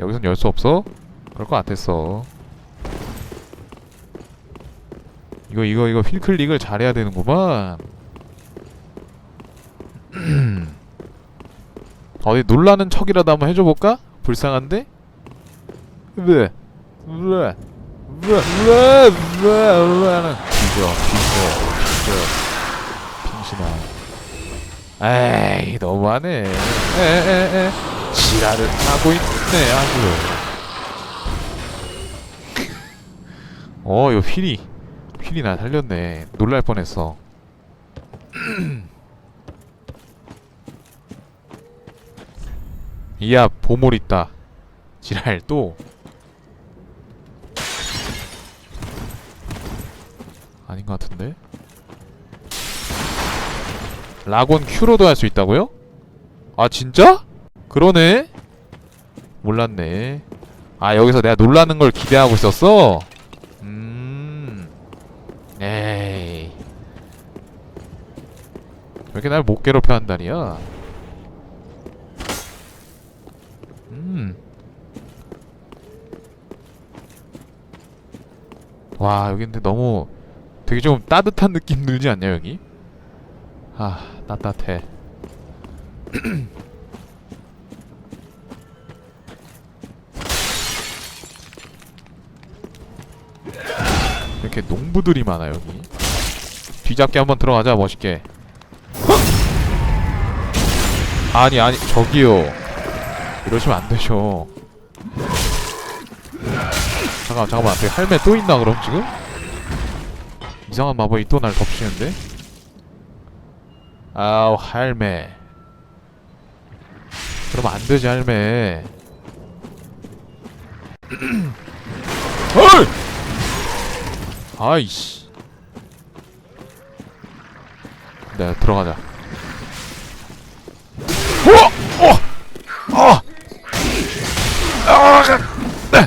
여기선 열 수 없어? 그럴 것 같았어 이거 이거 이거 휠클릭을 잘해야 되는구만 어디 놀라는 척이라도 한번 해줘볼까? 불쌍한데? 왜? 왜? 왜? 왜? 왜? 뒤져 빙신아 에이 너무하네 에에에 지랄을 하고 있 네 아주. 어 이거 휠이 휠이 나 살렸네. 놀랄 뻔했어. 이야 보물 있다. 지랄 또? 아닌 것 같은데? 라곤 큐로도 할 수 있다고요? 아 진짜? 그러네 몰랐네 아 여기서 내가 놀라는 걸 기대하고 있었어? 음 에이 왜 이렇게 날 못 괴롭혀 한다니야 음. 와 여기 근데 너무 되게 좀 따뜻한 느낌 들지 않냐 여기? 아 따뜻해 이렇게 농부들이 많아 여기. 뒤잡기 한번 들어가자 멋있게. 아니 아니 저기요. 이러시면 안 되죠. 잠깐만 잠깐만. 저기 할매 또 있나 그럼 지금? 이상한 마법이 또 날 덮치는데? 아우 할매. 그러면 안 되지 할매. 헐! 아이씨 네 들어가자 어! 어! 어! 아! 네.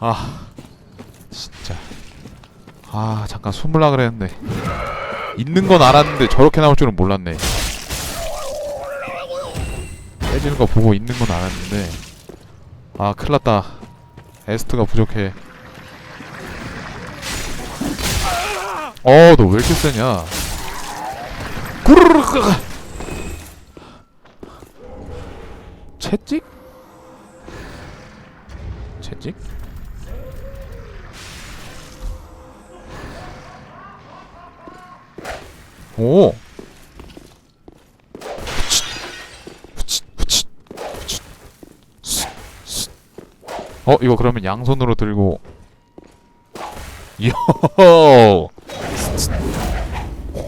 아! 아 진짜 아 잠깐 숨을라 그랬는데 있는 건 알았는데 저렇게 나올 줄은 몰랐네. 깨지는 거 보고 있는 건 알았는데. 아 큰일났다. 에스트가 부족해. 어 너 왜 이렇게 세냐? 구르르르 채찍? 채찍? 오. 어 이거 그러면 양손으로 들고. 요.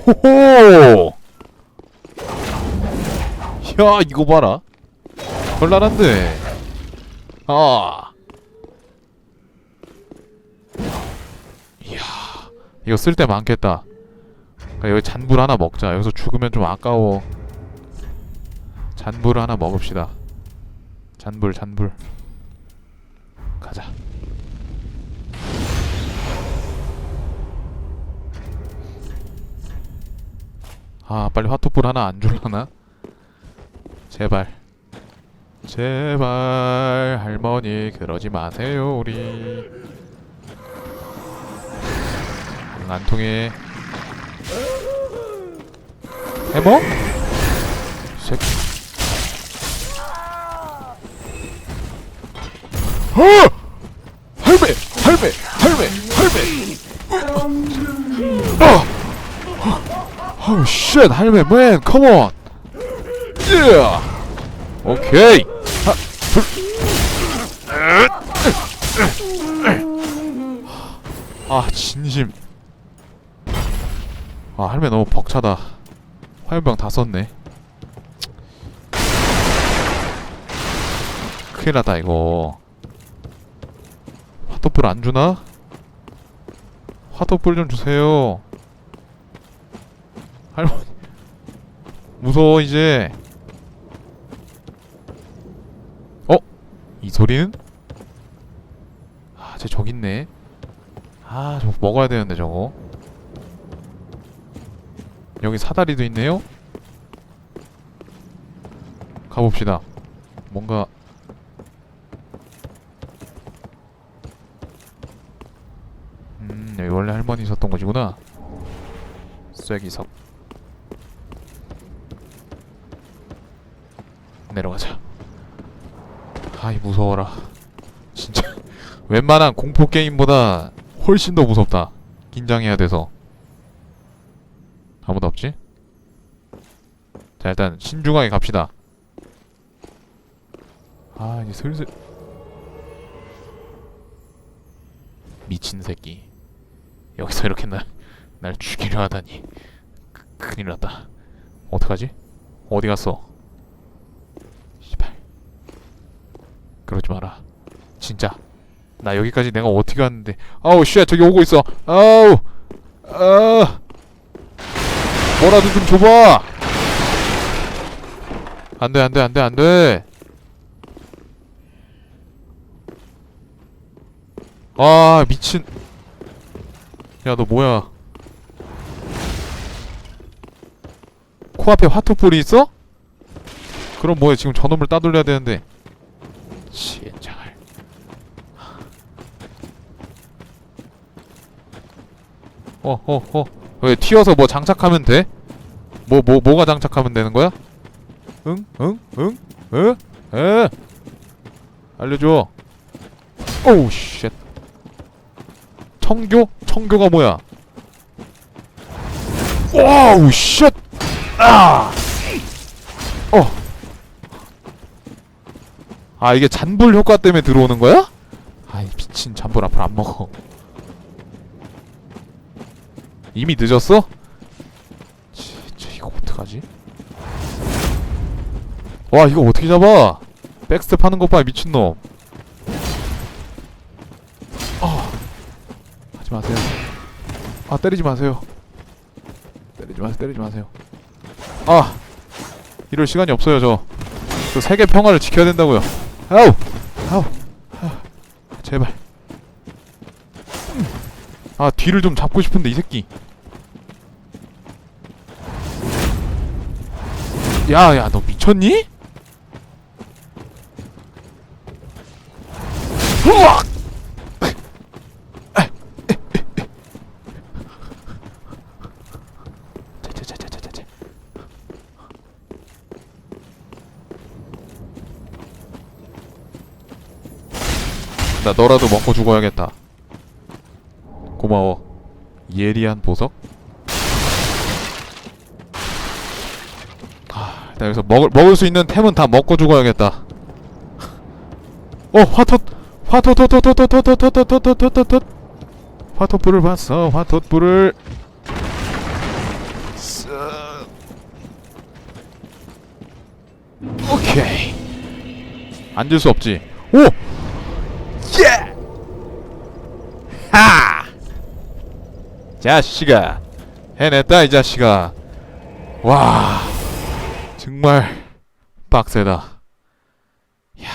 호호. 야 이거 봐라. 헐랄한데 아. 이야 이거 쓸 때 많겠다 여기 잔불 하나 먹자. 여기서 죽으면 좀 아까워. 잔불 하나 먹읍시다. 잔불, 잔불. 가자. 아, 빨리 화투불 하나 안 줄라나? 제발. 제발 할머니 그러지 마세요 우리 응, 안 통해 해머? 새끼. 어! 할매! 할매! 할매! 할매! 어! 어, 쉣! 맨! 컴온! 예! 오케이! 하, 둘. 아, 진심. 아, 할매 너무 벅차다. 화염병 다 썼네. 큰일 났다 이거. 화토불 안 주나? 화토불 좀 주세요. 할머니 무서워 이제. 어? 이 소리는? 아, 쟤 저기 있네. 아 저거 먹어야 되는데 저거 여기 사다리도 있네요. 가봅시다. 뭔가 음 여기 원래 할머니 있었던 곳이구나. 쐐기석. 내려가자. 아이 무서워라. 진짜. 웬만한 공포 게임보다 훨씬 더 무섭다. 긴장해야 돼서 아무도 없지? 자 일단 신중하게 갑시다. 아 이제 슬슬. 미친 새끼. 여기서 이렇게 날, 날 죽이려 하다니. 크, 큰일 났다. 어떡하지? 어디 갔어? 씨발. 그러지 마라. 진짜. 나 여기까지 내가 어떻게 왔는데. 아우 쉣 저기 오고 있어. 아우. 아 뭐라도 좀 줘봐. 안 돼 안 돼 안 돼 안 돼. 아 미친. 야 너 뭐야? 코앞에 화투불이 있어? 그럼 뭐야 지금 저놈을 따돌려야 되는데. 시엔장을 어 어 어 왜 튀어서 뭐 장착하면 돼? 뭐 뭐 뭐, 가 장착하면 되는 거야? 응? 응? 응? 에? 에? 알려줘 오우 쉣 청교? 청교가 뭐야? 와우 쉣! 아! 어. 아 이게 잔불 효과 때문에 들어오는 거야? 아이 미친 잔불 앞으로 안 먹어. 이미 늦었어? 진짜 이거 어떡하지? 와 이거 어떻게 잡아? 백스텝 하는 것봐 미친놈. 아 하지 마세요. 아 때리지 마세요. 때리지 마세요. 때리지 마세요. 아 이럴 시간이 없어요 저. 저 세계 평화를 지켜야 된다고요. 아우 아우 아, 제발. 음. 아 뒤를 좀 잡고 싶은데 이 새끼. 야야 너 미쳤니? 자자자자자자. 나 너라도 먹고 죽어야겠다. 고마워. 예리한 보석? 아, 나 여기서 먹을 먹을 수 있는 템은 다 먹고 죽어야겠다. 어, 화톳 화톳토토토토토토토토토토토토 화톳불을 봤어. 화톳불을 쓱. 오케이. 앉을 수 없지. 오! 예! 하! 자식아. 해냈다 이 자식아. 와. 정말 빡세다. 야,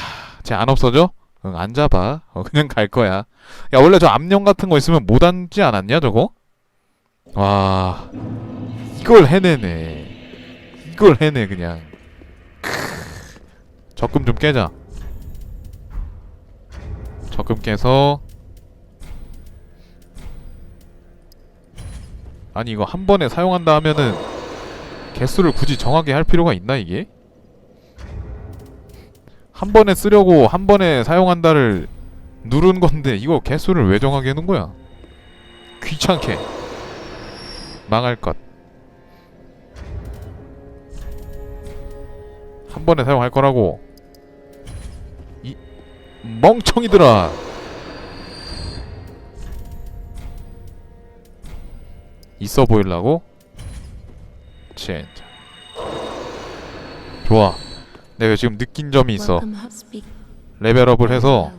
쟤안 없어져? 응, 안 잡아. 어, 그냥 갈 거야. 야, 원래 저 암령 같은 거 있으면 못 앉지 않았냐, 저거? 와, 이걸 해내네. 이걸 해내, 그냥. 크. 적금 좀 깨자. 적금 깨서. 아니, 이거 한 번에 사용한다 하면은 개수를 굳이 정하게 할 필요가 있나, 이게? 한 번에 쓰려고 한 번에 사용한다를 누른 건데 이거 개수를 왜 정하게 해놓은 거야? 귀찮게 망할 것. 한 번에 사용할 거라고 이 멍청이들아. 있어 보이려고? 진짜. 좋아. 내가 지금 느낀 점이 있어. 레벨업을 해서.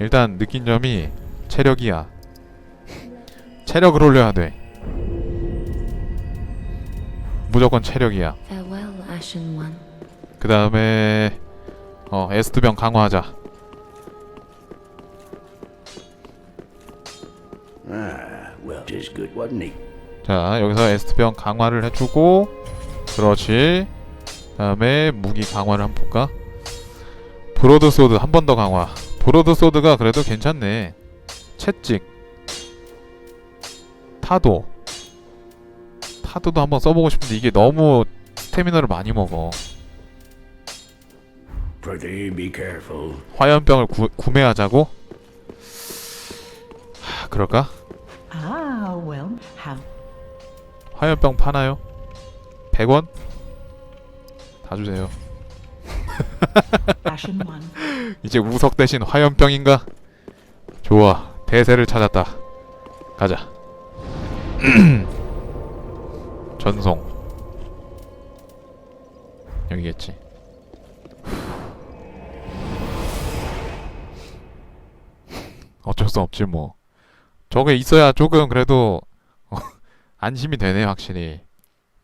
일단 느낀 점이 체력이야. 체력을 올려야 돼. 무조건 체력이야. 그 다음에 어 에스트병 강화하자. 자 여기서 에스트병 강화를 해주고 그렇지 다음에 무기 강화를 한번 볼까? 브로드 소드 한 번 더 강화. 브로드 소드가 그래도 괜찮네. 채찍. 타도. 타도도 한번 써보고 싶은데 이게 너무 스태미너를 많이 먹어. Pretty be careful. 화염병을 구, 구매하자고? 하, 그럴까? Well, how 화염병 파나요? 100원? 다 주세요 Ashen One. 이제 우석 대신 화염병인가? 좋아 대세를 찾았다 가자 전송 여기겠지 어쩔 수 없지 뭐 저게 있어야 조금 그래도 어, 안심이 되네 확실히.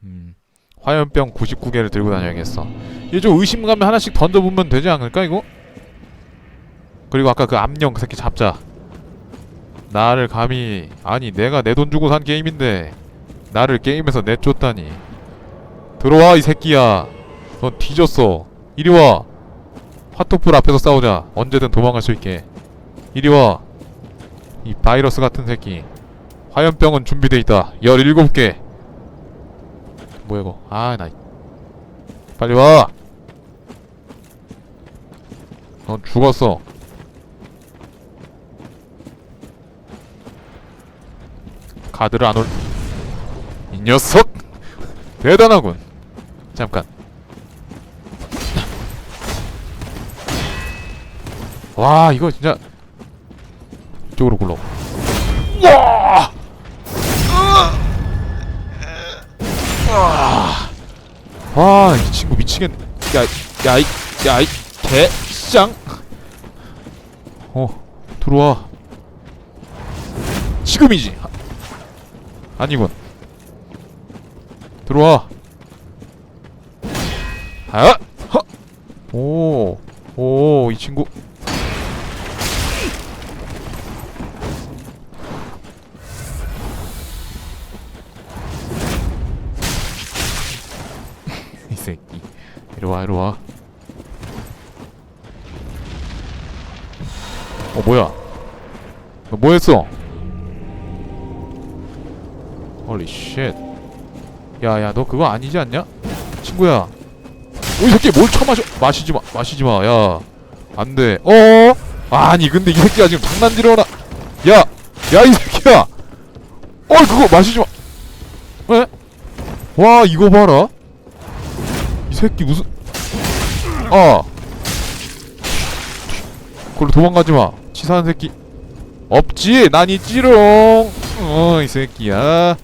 음, 화염병 99개를 들고 다녀야겠어. 이게 좀 의심가면 하나씩 던져보면 되지 않을까 이거? 그리고 아까 그 암령 그 새끼 잡자. 나를 감히 아니 내가 내 돈 주고 산 게임인데 나를 게임에서 내쫓다니. 들어와 이 새끼야. 넌 뒤졌어. 이리와. 화토풀 앞에서 싸우자. 언제든 도망갈 수 있게. 이리와 이 바이러스 같은 새끼 화염병은 준비돼 있다 17개 뭐야 이거 아나 빨리 와 넌 죽었어 카드를 안 올. 이 녀석! 대단하군. 잠깐. 와, 이거 진짜. 이쪽으로 굴러. 와! 와, 이 친구 미치겠네. 야, 야, 이, 야, 이, 개쌍. 어, 들어와. 지금이지. 아니군. 들어와. 했어? 홀리 쉣. 야야 너 그거 아니지 않냐? 친구야. 오이 새끼 뭘 처마셔? 마시지 마. 마시지 마. 야. 안 돼. 어? 아니 근데 이 새끼야 지금 장난질하나? 야. 야 이 새끼야. 어 그거 마시지 마. 왜? 와 이거 봐라. 이 새끼 무슨 아. 그걸로 도망가지 마. 치사한 새끼. 없지. 난 있지롱. 어, 이 새끼야.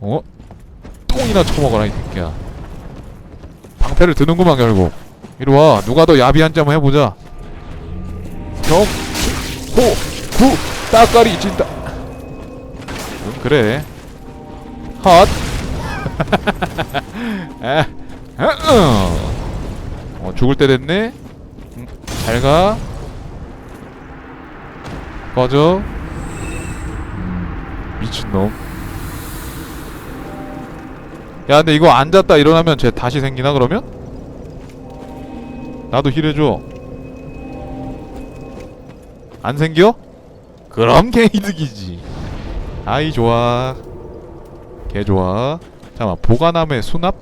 어? 똥이나 처먹어라 이 새끼야. 방패를 드는구만 결국. 이리 와. 누가 더 야비한지 해보자. 경, 호, 구, 따까리 진다. 응 그래. 핫. 에, 아, 어, 어, 죽을 때 됐네? 응, 잘가 꺼져 음, 미친놈 야 근데 이거 앉았다 일어나면 쟤 다시 생기나 그러면? 나도 힐해줘 안 생겨? 그럼 개이득이지 아이 좋아 개 좋아 잠깐만 보관함의 수납?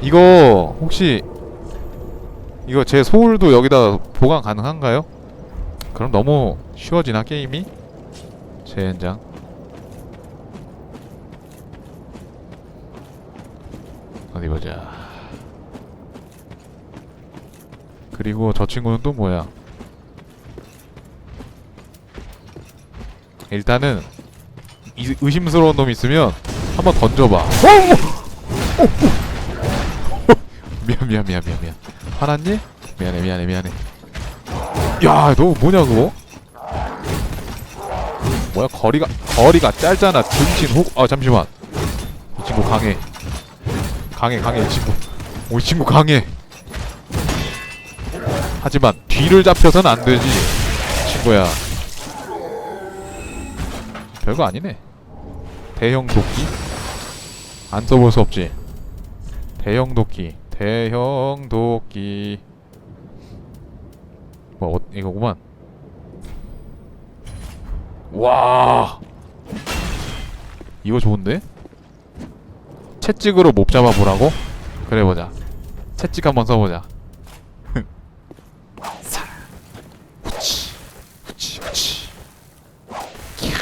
이거 혹시 이거 제 소울도 여기다 보관 가능한가요? 그럼 너무 쉬워지나 게임이? 젠장 어디 보자. 그리고 저 친구는 또 뭐야? 일단은 이, 의심스러운 놈 있으면 한번 던져봐. 어! 어! 어! 미안 미안 미안 미안 미안. 화났니? 미안해 미안해 미안해. 야, 너 뭐냐 그거? 거리가 거리가 짧잖아. 등신 혹. 아 잠시만. 이 친구 강해. 강해 강해 이 친구 오 이 친구 강해 하지만 뒤를 잡혀서는 안 되지 친구야 별거 아니네. 대형 도끼? 안 써볼 수 없지. 대형 도끼. 대형 도끼. 뭐, 어, 이거구만. 와! 이거 좋은데? 채찍으로 몹 잡아보라고? 그래 보자. 채찍 한번 써보자. 사. 후치. 후치, 후치. 이야.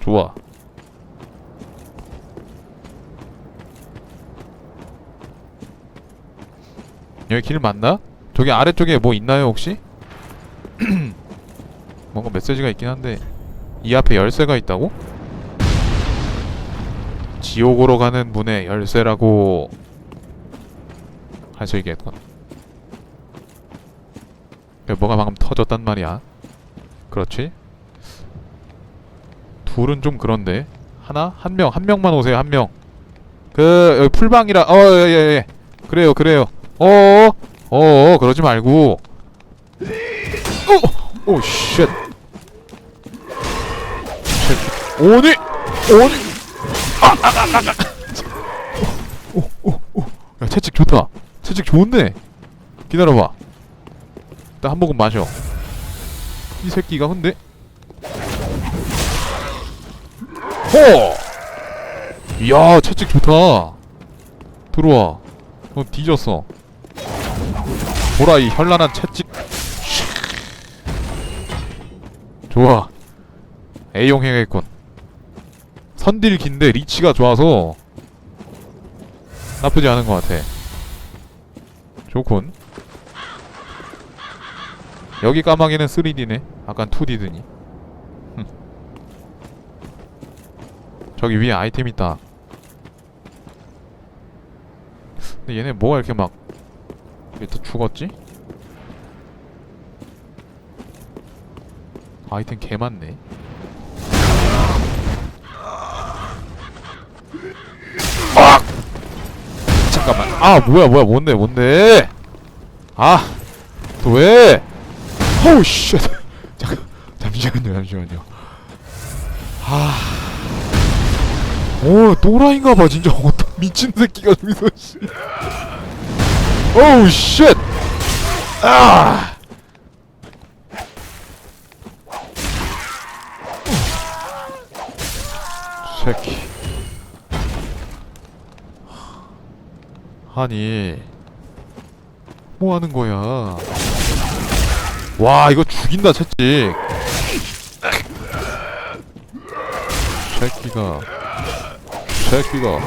좋아. 여기 길 맞나? 저기 아래쪽에 뭐 있나요 혹시? 뭔가 메시지가 있긴 한데 이 앞에 열쇠가 있다고? 지옥으로 가는 문의 열쇠라고 할수 있겠군. 야, 뭐가 방금 터졌단 말이야. 그렇지? 둘은 좀 그런데 하나 한 명 한 명만 오세요 한 명. 그 여기 풀방이라 어예예 예, 예. 그래요 그래요. 어어 어어 그러지 말고. 오오 쉣. 쉣. 오니 오니. 오오오 야 채찍 좋다. 채찍 좋은데? 기다려봐. 일단 한 모금 마셔. 이 새끼가 근데? 호! 이야 채찍 좋다. 들어와. 너 뒤졌어. 보라 이 현란한 채찍. 좋아. A용 해야겠군 선딜 긴데 리치가 좋아서 나쁘지 않은 것 같아. 좋군. 여기 까마귀는 3D네. 아깐 2D더니. 저기 위에 아이템 있다. 근데 얘네 뭐가 이렇게 막 밑에 죽었지? 아이템 개 많네 아! 잠깐만 아 뭐야 뭐야 뭔데 뭔데 아 또 왜? 호우 쉣 잠깐 잠시만요 잠시만요 아. 오 또라이인가봐 진짜 어떤 미친 새끼가 저기서 씨 오우 쉣 아! 새끼 아니 뭐 하는 거야? 와 이거 죽인다 채찍. 새끼가 새끼가.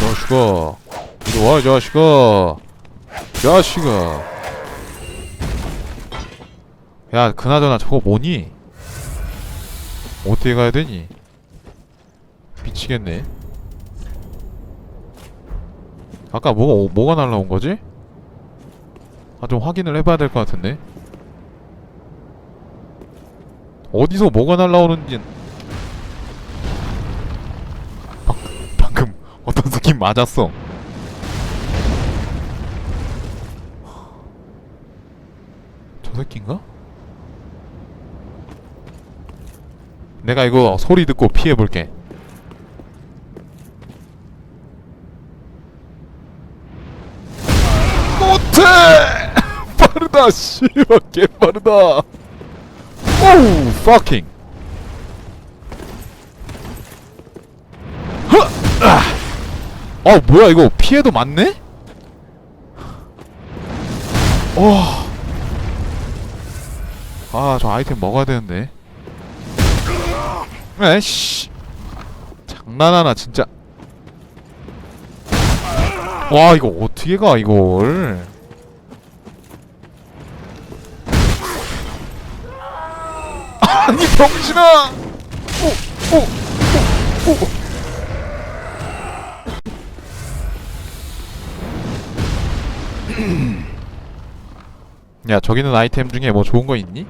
자식아 이리 와 자식아. 자식아. 야 그나저나 저거 뭐니? 어떻게 가야 되니? 미치겠네 아까 뭐가 뭐가 날라온 거지? 아 좀 확인을 해봐야 될 것 같은데 어디서 뭐가 날라오는지 방, 방금 어떤 스킨 맞았어 저 새끼인가? 내가 이거 소리 듣고 피해볼게 빠르다 씨발 개빠르다 오우 fucking 허! 아! 어 뭐야 이거 피해도 많네? 어. 아저 아이템 먹어야 되는데 에이씨 장난하나 진짜 와 이거 어떻게 가 이걸 병신아 오, 오, 오, 오. 야 저기는 아이템 중에 뭐 좋은 거 있니?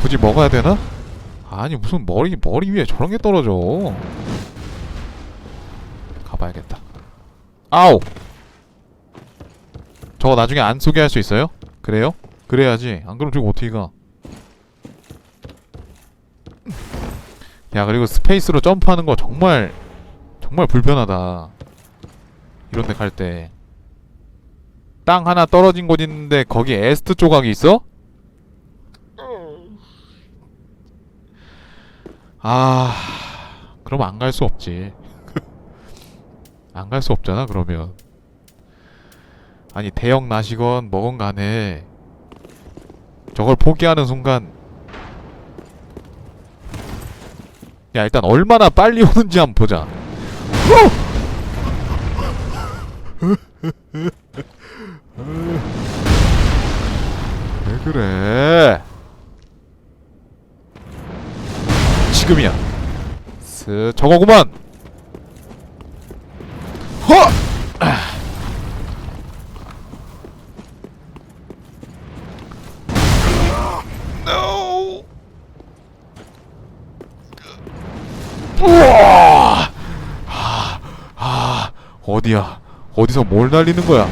굳이 먹어야 되나? 아니 무슨 머리 머리 위에 저런 게 떨어져 가봐야겠다 아우 저거 나중에 안 소개할 수 있어요? 그래요? 그래야지 안 그럼 저거 어떻게 가 야 그리고 스페이스로 점프하는 거 정말 정말 불편하다. 이런데 갈 때. 땅 하나 떨어진 곳 있는데 거기 에스트 조각이 있어? 아 그럼 안 갈 수 없지. 안 갈 수 없잖아 그러면. 아니 대형 나시건 뭐건 간에 저걸 포기하는 순간 야 일단 얼마나 빨리 오는지 한번 보자. 왜 그래? 지금이야. 스 저거구만 허! No! 우와! 아, 아, 어디서 뭘 날리는 거야?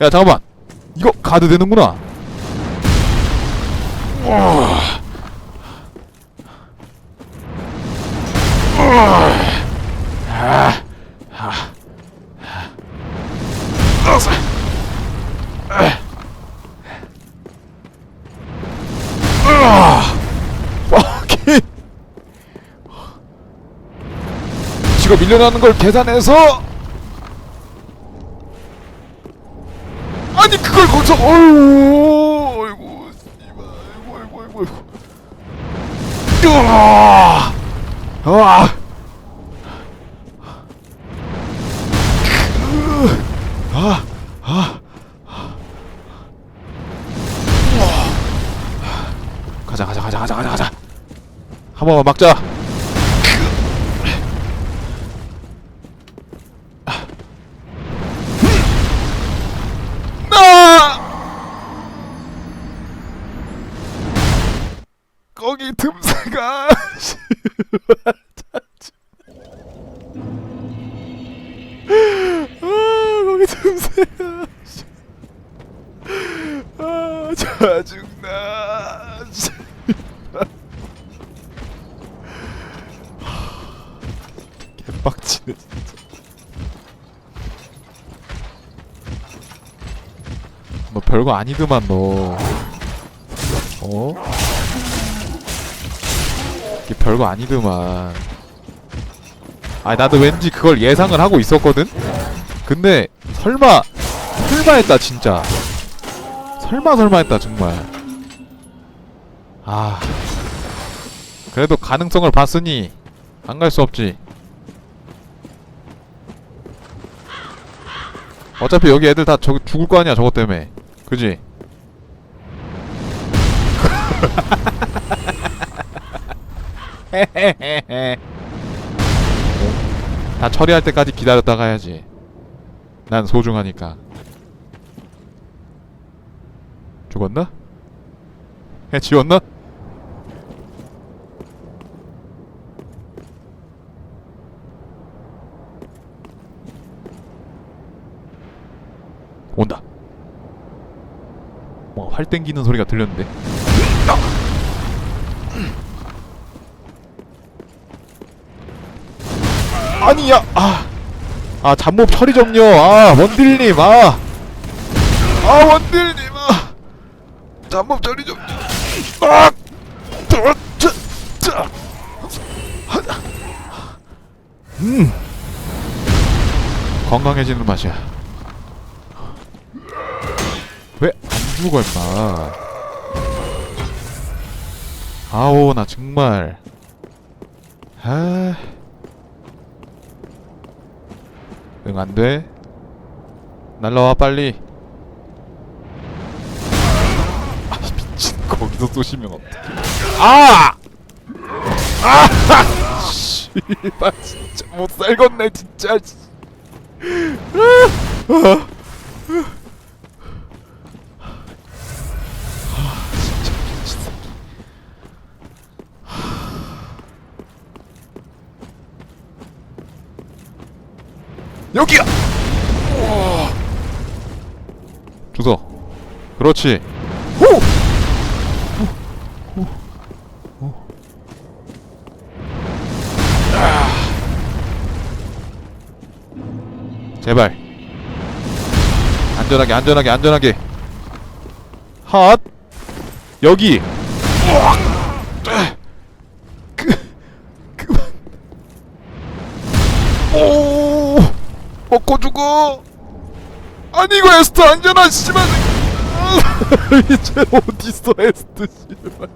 야, 잠깐만. 이거 가드 되는구나. 아, 아, 아. 아. 지가 밀려나는 걸 계산해서 아니 그걸 거기서 어이구 아이고 아이고 아이고 아이고 으아! 으아! 아! 아! 가자 가자 가자 가자 가자 가자 한 번만 막자 별거 아니더만 너. 어? 이게 별거 아니더만. 아 나도 왠지 그걸 예상을 하고 있었거든? 근데 설마 설마 했다 진짜. 설마 설마 했다 정말. 아. 그래도 가능성을 봤으니 안 갈 수 없지. 어차피 여기 애들 다 저기 죽을 거 아니야 저것 때문에 그지? 다 처리할 때까지 기다렸다 가야지 난 소중하니까 죽었나? 해 지웠나? 온다. 뭐 활 땡기는 소리가 들렸는데. 아니야. 아. 아 잡몹 처리 좀요. 아 원딜님. 아. 아 원딜님. 아. 잡몹 처리 좀. 아. 저, 저, 저. 음. 건강해지는 맛이야. 왜 안 죽어 임마? 아오 나 정말. 아... 응 안돼. 날라와 빨리. 아 미친 거기서 쏘시면 어떡해 아! 아! 씨발 진짜 못 살겠네 진짜. 아! 여기야! 우와. 주소. 그렇지. 호! 제발 안전하게 안전하게 안전하게 핫 여기 우와. 이거 에스트 안전한 씨발. 이제 어딨어 에스트 씨발